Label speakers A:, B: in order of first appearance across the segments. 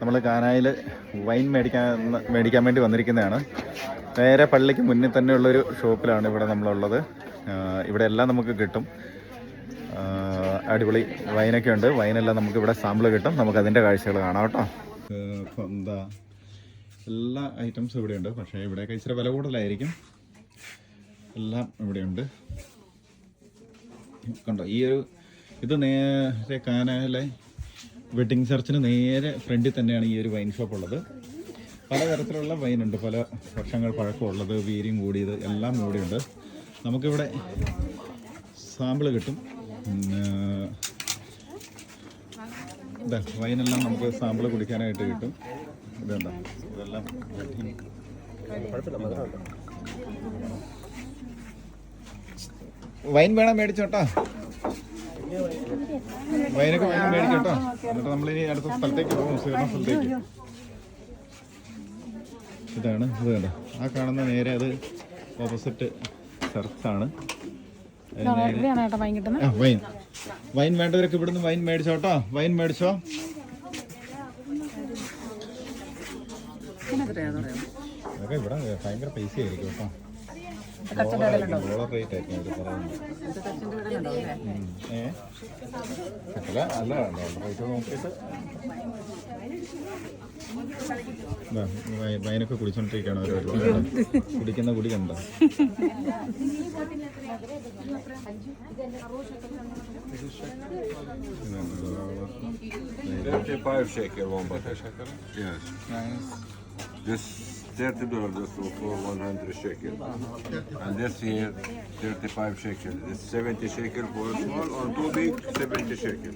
A: നമ്മൾ കാനായിൽ വൈൻ മേടിക്കാൻ മേടിക്കാൻ വേണ്ടി വന്നിരിക്കുന്നതാണ്. നേരെ പള്ളിക്ക് മുന്നിൽ തന്നെയുള്ളൊരു ഷോപ്പിലാണ് ഇവിടെ നമ്മളുള്ളത്. ഇവിടെ എല്ലാം നമുക്ക് കിട്ടും. അടിപൊളി വൈനൊക്കെ ഉണ്ട്. വൈനെല്ലാം നമുക്ക് ഇവിടെ സാമ്പിൾ കിട്ടും. നമുക്ക് അതിന്റെ കാഴ്ചകൾ കാണാം കേട്ടോ. എന്താ എല്ലാ ഐറ്റംസും ഇവിടെയുണ്ട്. പക്ഷേ ഇവിടെയൊക്കെ ഇച്ചിരി വില കൂടുതലായിരിക്കും. എല്ലാം ഇവിടെയുണ്ട്. കണ്ടോ ഈ ഒരു ഇത് നേരെ കാനാലെ വെഡിങ് ചർച്ചിന് നേരെ ഫ്രണ്ടിൽ തന്നെയാണ് ഈ ഒരു വൈൻ ഷോപ്പ് ഉള്ളത്. പലതരത്തിലുള്ള വൈൻ ഉണ്ട്. പല വർഷങ്ങൾ പഴക്കമുള്ളത് വീര്യം കൂടിയത് എല്ലാം ഇവിടെയുണ്ട് നമുക്കിവിടെ സാമ്പിൾ കിട്ടും. വൈനെല്ലാം നമുക്ക് സാമ്പിൾ കുടിക്കാനായിട്ട് കിട്ടും. ഇതെന്താ? ഇതെല്ലാം വൈൻ വേണം മേടിച്ചോട്ടാ? വൈനൊക്കെ വേണം മേടിക്കട്ടോ. എന്നിട്ട് നമ്മളിനി അടുത്ത സ്ഥലത്തേക്ക് പോകും. സ്വീകരണ സ്ഥലത്തേക്ക്. ഇതാണ് ഇത് കണ്ടോ? ആ കാണുന്ന നേരെ അത് ഓപ്പോസിറ്റ് ചർച്ചാണ്.
B: Wine
A: wine. വൈൻ വേണ്ടവരൊക്കെ ഇവിടുന്ന് വൈൻ മേടിച്ചോട്ടോ വൈൻ മേടിച്ചോ. അതൊക്കെ ഇവിടെ ഭയങ്കര പൈസ ആയിരിക്കും കേട്ടോ. വൈനൊക്കെ കുടിച്ചോണ്ടിരിക്കുകയാണ് കുടിക്കുന്ന കുടി കണ്ടോ
C: Thirty-five shekel one bottle. Yes. This thirty dollars for one hundred shekel, and that's here thirty-five shekel. It's seventy shekel for small or too big, seventy shekel.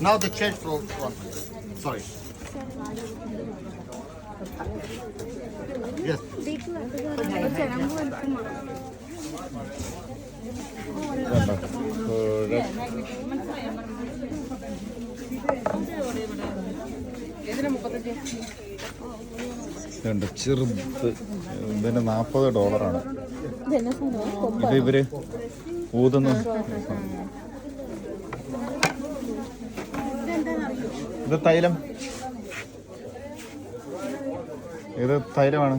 D: Now the change for one. Sorry. Yes.
A: Uh, ഇതുണ്ട് ചെറുത് ഇതിന് നാൽപ്പത് ഡോളറാണ്. ഇത് ഇവർ ഊതുന്ന. ഇത് തൈലം. ഇത് തൈലമാണ്.